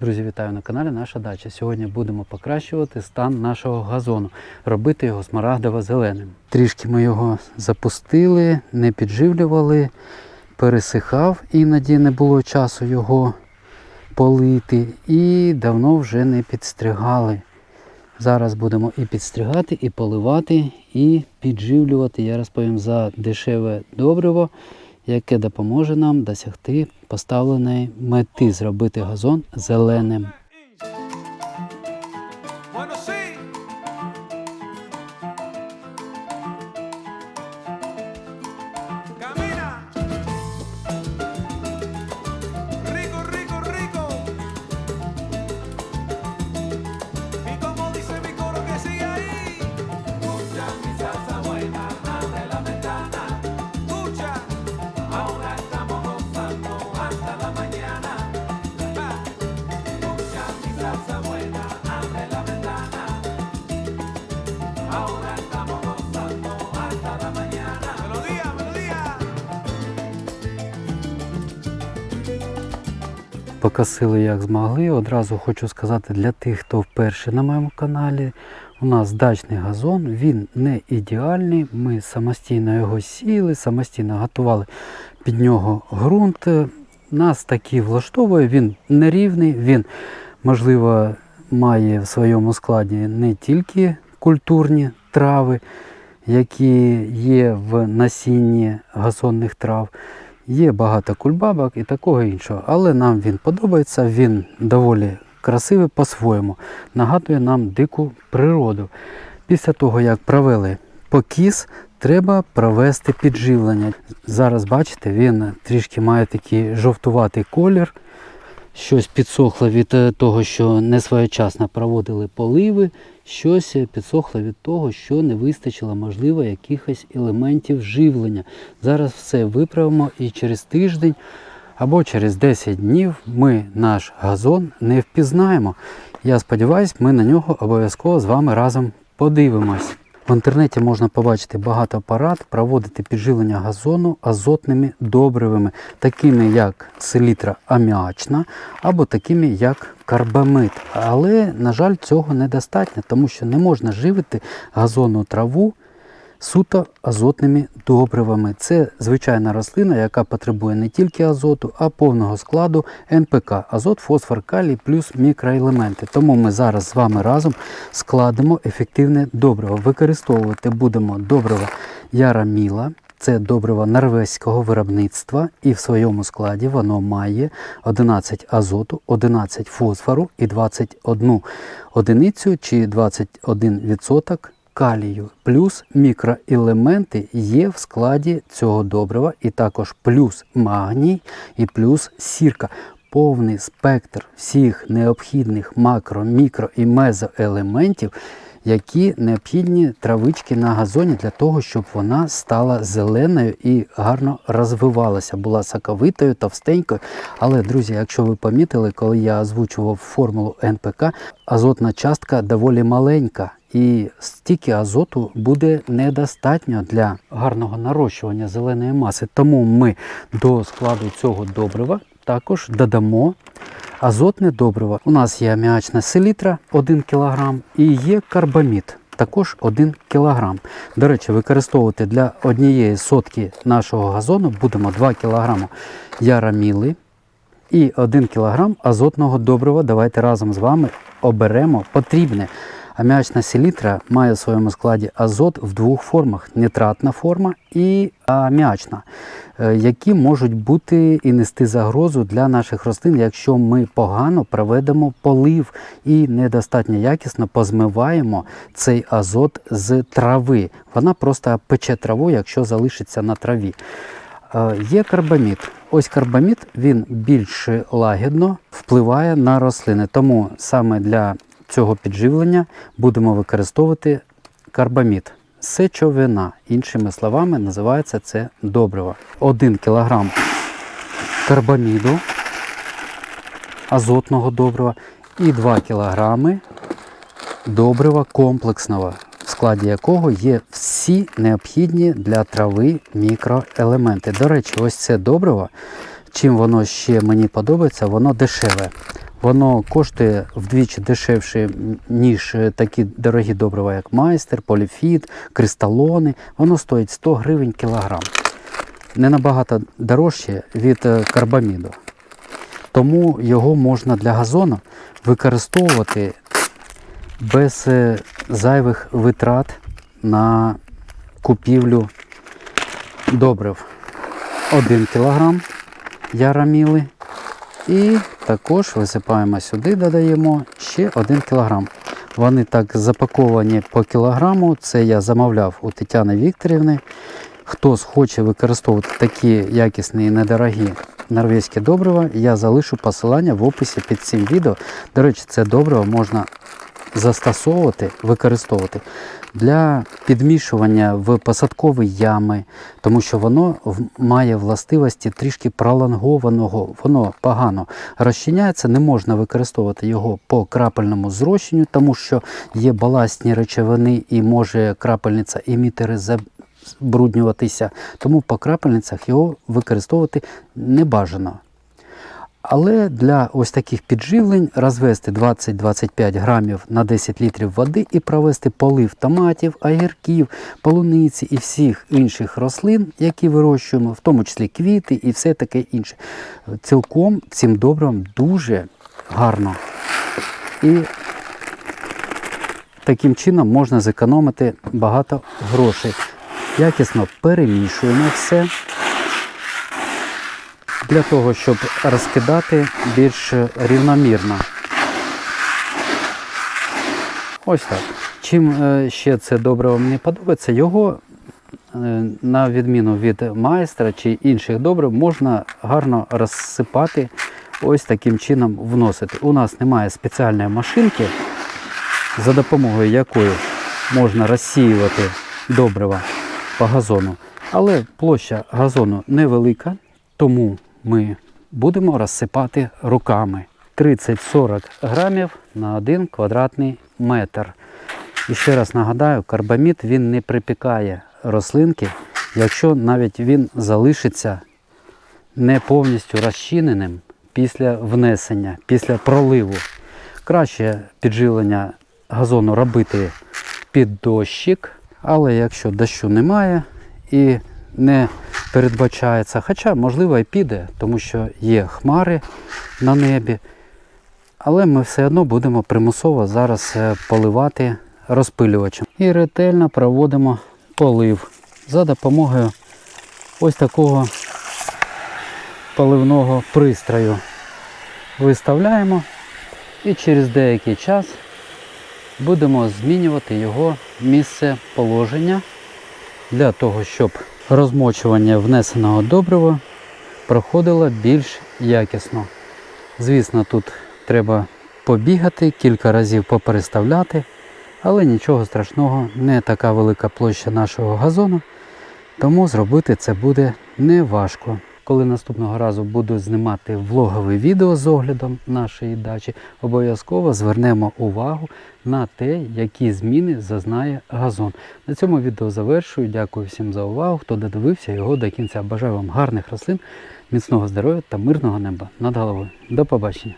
Друзі, вітаю на каналі Наша Дача. Сьогодні будемо покращувати стан нашого газону, робити його смарагдово-зеленим. Трішки ми його запустили, не підживлювали, пересихав, іноді не було часу його полити і давно вже не підстригали. Зараз будемо і підстригати, і поливати, і підживлювати. Я розповім за дешеве добриво, яке допоможе нам досягти поставленої мети зробити газон зеленим. Покосили як змогли. Одразу хочу сказати для тих, хто вперше на моєму каналі. У нас дачний газон, він не ідеальний. Ми самостійно його сіяли, самостійно готували під нього ґрунт. Нас таки влаштовує, він нерівний, він, можливо, має в своєму складі не тільки культурні трави, які є в насінні газонних трав. Є багато кульбабок і такого іншого, але нам він подобається, він доволі красивий по-своєму, нагадує нам дику природу. Після того, як провели покіс, треба провести підживлення. Зараз бачите, він трішки має такий жовтуватий колір. Щось підсохло від е, того, що не своєчасно проводили поливи, щось е, підсохло від того, що не вистачило, можливо, якихось елементів живлення. Зараз все виправимо і через тиждень або через 10 днів ми наш газон не впізнаємо. Я сподіваюся, ми на нього обов'язково з вами разом подивимось. В інтернеті можна побачити багато парад, проводити підживлення газону азотними добривами, такими як селітра аміачна або такими як карбамид. Але, на жаль, цього недостатньо, тому що не можна живити газонну траву суто азотними добривами. Це звичайна рослина, яка потребує не тільки азоту, а повного складу НПК азот, фосфор, калій плюс мікроелементи. Тому ми зараз з вами разом складемо ефективне добриво. Використовувати будемо добриво Яраміла. Це добриво норвезького виробництва, і в своєму складі воно має 11 азоту, 11 фосфору і 21 одиницю чи 21% калію. Плюс мікроелементи є в складі цього добрива, і також плюс магній і плюс сірка. Повний спектр всіх необхідних макро, мікро і мезоелементів, які необхідні травички на газоні для того, щоб вона стала зеленою і гарно розвивалася, була соковитою, товстенькою. Але, друзі, якщо ви помітили, коли я озвучував формулу НПК, азотна частка доволі маленька. І стільки азоту буде недостатньо для гарного нарощування зеленої маси. Тому ми до складу цього добрива також додамо азотне добриво. У нас є аміачна селітра 1 кг і є карбамід. Також 1 кг. До речі, використовувати для однієї сотки нашого газону будемо 2 кг яраміли і 1 кг азотного добрива. Давайте разом з вами оберемо потрібне. Аміачна селітра має в своєму складі азот в двох формах: нітратна форма і аміачна, е, які можуть бути і нести загрозу для наших рослин, якщо ми погано проведемо полив і недостатньо якісно позмиваємо цей азот з трави. Вона просто пече траву, якщо залишиться на траві. Е, Є карбамід. Ось карбамід він більш лагідно впливає на рослини. Тому саме для цього підживлення будемо використовувати карбамід. Сечовина, іншими словами, називається це добриво. 1 кг карбаміду азотного добрива і 2 кг добрива комплексного, в складі якого є всі необхідні для трави мікроелементи. До речі, ось це добриво, чим воно ще мені подобається, воно дешеве. Воно коштує вдвічі дешевше, ніж е, такі дорогі добрива, як майстер, поліфіт, кристалони. Воно стоїть 100 гривень кілограм. Не набагато дорожче від е, карбаміду. Тому його можна для газону використовувати без е, зайвих витрат на купівлю добрив. 1 кг яраміли. І також висипаємо сюди, додаємо ще 1 кг. Вони так запаковані по кілограму. Це я замовляв у Тетяни Вікторівни. Хто хоче використовувати такі якісні і недорогі норвезькі добрива, я залишу посилання в описі під цим відео. До речі, це добриво можна застосовувати, використовувати для підмішування в посадкові ями, тому що воно має властивості трішки пролонгованого, воно погано розчиняється, не можна використовувати його по крапельному зрощенню, тому що є баластні речовини і може крапельниця емітери забруднюватися. Тому по крапельницях його використовувати не бажано. Але для ось таких підживлень розвести 20-25 грамів на 10 літрів води і провести полив томатів, огірків, полуниці і всіх інших рослин, які вирощуємо, в тому числі квіти і все таке інше. Цілком цим добривом дуже гарно. І таким чином можна зекономити багато грошей. Якісно перемішуємо все для того, щоб розкидати більш рівномірно. Ось так. Чим е, ще це добриво мені подобається, його, е, на відміну від майстра чи інших добрив, можна гарно розсипати, ось таким чином вносити. У нас немає спеціальної машинки, за допомогою якої можна розсіювати добрива по газону. Але площа газону невелика, тому ми будемо розсипати руками 30-40 грамів на 1 квадратний метр. І ще раз нагадаю, карбамід він не припікає рослинки, якщо навіть він залишиться не повністю розчиненим після внесення, після проливу. Краще підживлення газону робити під дощик, але якщо дощу немає і не передбачається, хоча можливо і піде, тому що є хмари на небі, але ми все одно будемо примусово зараз е, поливати розпилювачем. І ретельно проводимо полив за допомогою ось такого поливного пристрою. Виставляємо і через деякий час будемо змінювати його місце положення для того, щоб розмочування внесеного добрива проходило більш якісно. Звісно, тут треба побігати, кілька разів попереставляти, але нічого страшного, не така велика площа нашого газону, тому зробити це буде не важко. Коли наступного разу буду знімати влогове відео з оглядом нашої дачі, обов'язково звернемо увагу на те, які зміни зазнає газон. На цьому відео завершую. Дякую всім за увагу, хто додивився його до кінця. Бажаю вам гарних рослин, міцного здоров'я та мирного неба над головою. До побачення!